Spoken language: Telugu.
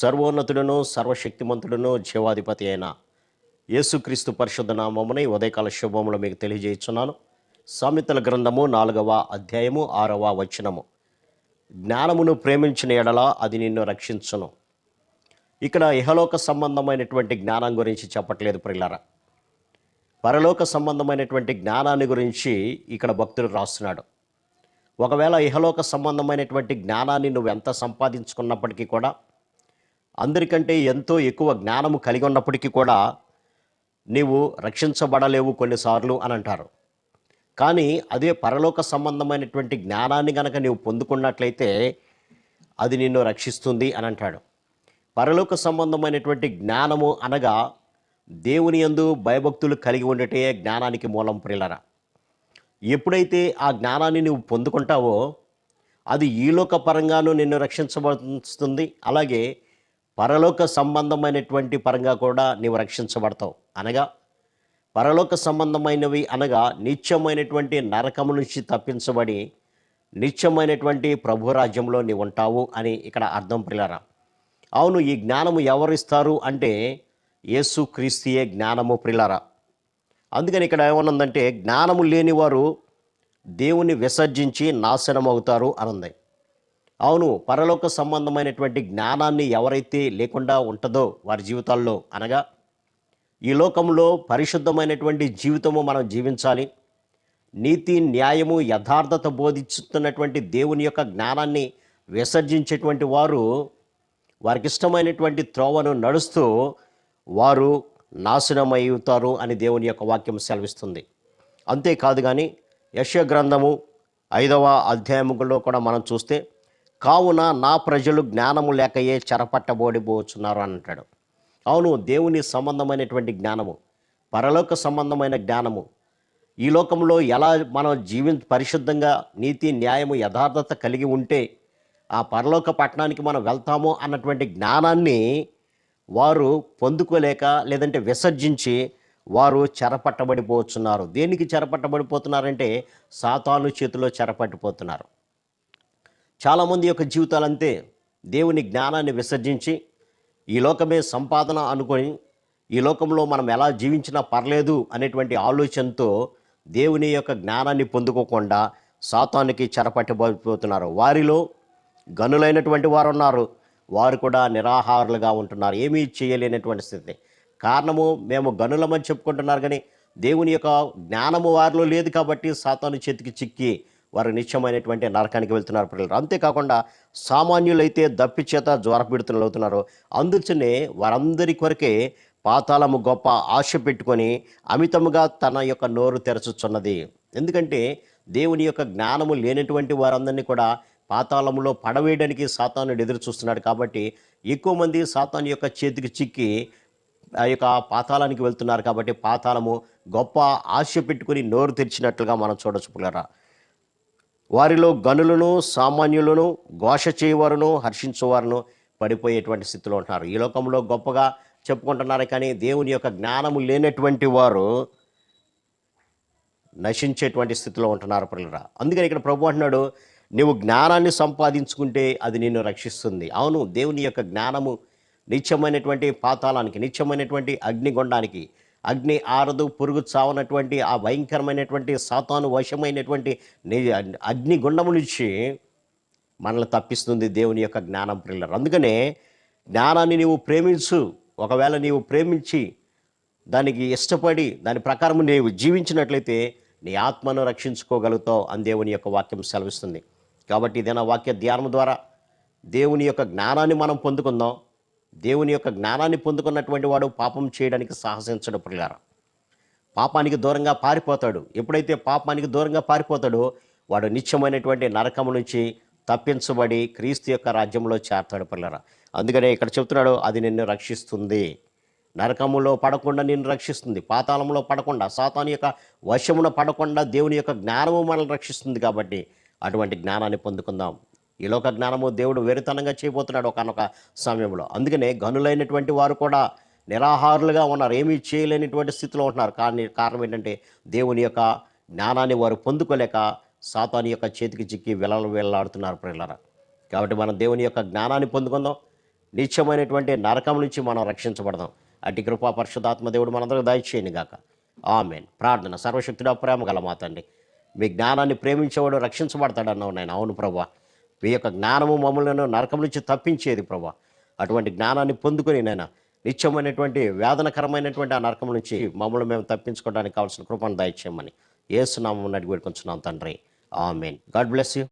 సర్వోన్నతుడును సర్వశక్తిమంతుడును జీవాధిపతి అయిన యేసుక్రీస్తు పరిశుద్ధ నామమున ఈ ఉదయకాల శుభములు మీకు తెలియజేస్తున్నాను సామెతల గ్రంథము నాలుగవ అధ్యాయము ఆరవ వచనము. జ్ఞానమును ప్రేమించిన ఎడల అది నిన్ను రక్షించును. ఇక్కడ ఇహలోక సంబంధమైనటువంటి జ్ఞానం గురించి చెప్పట్లేదు ప్రిల్లరా పరలోక సంబంధమైనటువంటి జ్ఞానాన్ని గురించి ఇక్కడ భక్తుడు రాస్తున్నాడు. ఒకవేళ ఇహలోక సంబంధమైనటువంటి జ్ఞానాన్ని నువ్వు ఎంత సంపాదించుకున్నప్పటికీ కూడా అందరికంటే ఎంతో ఎక్కువ జ్ఞానము కలిగి ఉన్నప్పటికీ కూడా నీవు రక్షించబడలేవు కొన్నిసార్లు అని అంటారు. కానీ అదే పరలోక సంబంధమైనటువంటి జ్ఞానాన్ని గనక నీవు పొందుకున్నట్లయితే అది నిన్ను రక్షిస్తుంది అని అంటాడు. పరలోక సంబంధమైనటువంటి జ్ఞానము అనగా దేవుని యందు భయభక్తులు కలిగి ఉండటే జ్ఞానానికి మూలం ప్రిలరా ఎప్పుడైతే ఆ జ్ఞానాన్ని నువ్వు పొందుకుంటావో అది ఈలోక పరంగాను నిన్ను రక్షించబడుతుంది. అలాగే పరలోక సంబంధమైనటువంటి పరంగా కూడా నీవు రక్షించబడతావు. అనగా పరలోక సంబంధమైనవి అనగా నిత్యమైనటువంటి నరకము నుంచి తప్పించబడి నిత్యమైనటువంటి ప్రభురాజ్యంలో నీవు ఉంటావు అని ఇక్కడ అర్థం పిల్లరా అవును ఈ జ్ఞానము ఎవరిస్తారు అంటే యేసు క్రీస్తుయే జ్ఞానము ప్రిలరా. అందుకని ఇక్కడ ఏమన్నదంటే జ్ఞానము లేనివారు దేవుని విసర్జించి నాశనం అవుతారు అనుంది. అవును పరలోక సంబంధమైనటువంటి జ్ఞానాన్ని ఎవరైతే లేకుండా ఉంటుందో వారి జీవితాల్లో అనగా ఈ లోకంలో పరిశుద్ధమైనటువంటి జీవితము మనం జీవించాలి. నీతి న్యాయము యథార్థత బోధిస్తున్నటువంటి దేవుని యొక్క జ్ఞానాన్ని విసర్జించేటువంటి వారు వారికి ఇష్టమైనటువంటి త్రోవను నడుస్తూ వారు నాశనమవుతారు అని దేవుని యొక్క వాక్యం సెలవిస్తుంది. అంతేకాదు కానీ యశ గ్రంథము ఐదవ అధ్యాయములో కూడా మనం చూస్తే కావున నా ప్రజలు జ్ఞానము లేకయే చెరపట్టబోడిపోతున్నారు అంటాడు. అవును దేవుని సంబంధమైనటువంటి జ్ఞానము పరలోక సంబంధమైన జ్ఞానము ఈ లోకంలో ఎలా మనం జీవి పరిశుద్ధంగా నీతి న్యాయము యథార్థత కలిగి ఉంటే ఆ పరలోక పట్టణానికి మనం వెళ్తామో అన్నటువంటి జ్ఞానాన్ని వారు పొందుకోలేక లేదంటే విసర్జించి వారు చెరపట్టబడిపోతున్నారు. దేనికి చెరపట్టబడిపోతున్నారంటే సాతాను చేతిలో చెరపట్టిపోతున్నారు. చాలామంది యొక్క జీవితాలు అంతే దేవుని జ్ఞానాన్ని విసర్జించి ఈ లోకమే సంపాదన అనుకొని ఈ లోకంలో మనం ఎలా జీవించినా పర్లేదు అనేటువంటి ఆలోచనతో దేవుని యొక్క జ్ఞానాన్ని పొందుకోకుండా సాతానికి చెరపట్టబోతున్నారు. వారిలో గనులైనటువంటి వారు ఉన్నారు వారు కూడా నిరాహారులుగా ఉంటున్నారు. ఏమీ చేయలేనటువంటి స్థితి. కారణము మేము గనులమని చెప్పుకుంటున్నారు కానీ దేవుని యొక్క జ్ఞానము వారిలో లేదు కాబట్టి సాతాను చేతికి చిక్కి వారు నిత్యమైనటువంటి నరకానికి వెళ్తున్నారు పిల్లలు అంతేకాకుండా సామాన్యులైతే దప్పిచేత జ్వరపీడితులు అవుతున్నారు. అందుచనే వారందరి కొరకే పాతాళము గొప్ప ఆశ పెట్టుకొని అమితముగా తన యొక్క నోరు తెరచుచున్నది. ఎందుకంటే దేవుని యొక్క జ్ఞానము లేనటువంటి వారందరినీ కూడా పాతాళములో పడవేయడానికి సాతానుడు ఎదురు చూస్తున్నాడు. కాబట్టి ఎక్కువ మంది సాతాను యొక్క చేతికి చిక్కి ఆ యొక్క పాతాళానికి వెళ్తున్నారు. కాబట్టి పాతాళము గొప్ప ఆశ పెట్టుకుని నోరు తెరిచినట్లుగా మనం చూడొచ్చు పిల్లరా వారిలో గనులను సామాన్యులను ఘోష చేయవారును హర్షించేవారును పడిపోయేటువంటి స్థితిలో ఉంటున్నారు. ఈ లోకంలో గొప్పగా చెప్పుకుంటున్నారు కానీ దేవుని యొక్క జ్ఞానము లేనటువంటి వారు నశించేటువంటి స్థితిలో ఉంటున్నారు పిల్లరా అందుకని ఇక్కడ ప్రభు అంటున్నాడు నువ్వు జ్ఞానాన్ని సంపాదించుకుంటే అది నిన్ను రక్షిస్తుంది. అవును దేవుని యొక్క జ్ఞానము నిత్యమైనటువంటి పాతాళానికి నిత్యమైనటువంటి అగ్నిగొండానికి అగ్ని ఆరదు పురుగు చావనటువంటి ఆ భయంకరమైనటువంటి సాతాను వశమైనటువంటి ని- అగ్నిగుండము నుంచి మనల్ని తప్పిస్తుంది దేవుని యొక్క జ్ఞానం పిల్లలు అందుకనే జ్ఞానాన్ని నీవు ప్రేమించు ఒకవేళ నీవు ప్రేమించి దానికి ఇష్టపడి దాని ప్రకారం నీవు జీవించినట్లయితే నీ ఆత్మను రక్షించుకోగలుగుతావు అని దేవుని యొక్క వాక్యం సెలవిస్తుంది. కాబట్టి ఇదేనా వాక్య ధ్యానం ద్వారా దేవుని యొక్క జ్ఞానాన్ని మనం పొందుకుందాం. దేవుని యొక్క జ్ఞానాన్ని పొందుకున్నటువంటి వాడు పాపం చేయడానికి సాహసించడం పిల్లారా. పాపానికి దూరంగా పారిపోతాడు. ఎప్పుడైతే పాపానికి దూరంగా పారిపోతాడో వాడు నిత్యమైనటువంటి నరకము నుంచి తప్పించబడి క్రీస్తు యొక్క రాజ్యంలో చేరతాడు పిల్లరా. అందుకనే ఇక్కడ చెప్తున్నాడు అది నిన్ను రక్షిస్తుంది. నరకములో పడకుండా నిన్ను రక్షిస్తుంది. పాతాళంలో పడకుండా సాతాను యొక్క వశమున పడకుండా దేవుని యొక్క జ్ఞానము మనల్ని రక్షిస్తుంది కాబట్టి అటువంటి జ్ఞానాన్ని పొందుకుందాం. ఈ లోక జ్ఞానము దేవుడు వెరితనంగా చేయబోతున్నాడు ఒకనొక సమయంలో. అందుకనే గనులైనటువంటి వారు కూడా నిరాహారులుగా ఉన్నారు. ఏమీ చేయలేనిటువంటి స్థితిలో ఉంటున్నారు. కానీ కారణం ఏంటంటే దేవుని యొక్క జ్ఞానాన్ని వారు పొందుకోలేక సాతాని యొక్క చేతికి చిక్కి విలలు వెళ్ళాడుతున్నారు ప్రిల్లరా కాబట్టి మనం దేవుని యొక్క జ్ఞానాన్ని పొందుకుందాం. నిత్యమైనటువంటి నరకం నుంచి మనం రక్షించబడదాం. అటు కృపా పరిశుధాత్మ దేవుడు మనందరూ దయచేయని గాక. ఆమెన్. ప్రార్థన. సర్వశక్తుడా ప్రేమ గల మాతండి మీ జ్ఞానాన్ని ప్రేమించేవాడు రక్షించబడతాడన్నావు నేను అవును ప్రభా. మీ యొక్క జ్ఞానము మమ్మల్ని నరకం నుంచి తప్పించేది ప్రభా. అటువంటి జ్ఞానాన్ని పొందుకొని నేను నిత్యమైనటువంటి వేదనకరమైనటువంటి ఆ నరకం నుంచి మమ్మల్ని మేము తప్పించుకోవడానికి కావాల్సిన కృపను దయచేయమని ఏసునామం అడిగి పెట్టుకుంటున్నాం తండ్రి. ఆమెన్. God bless you.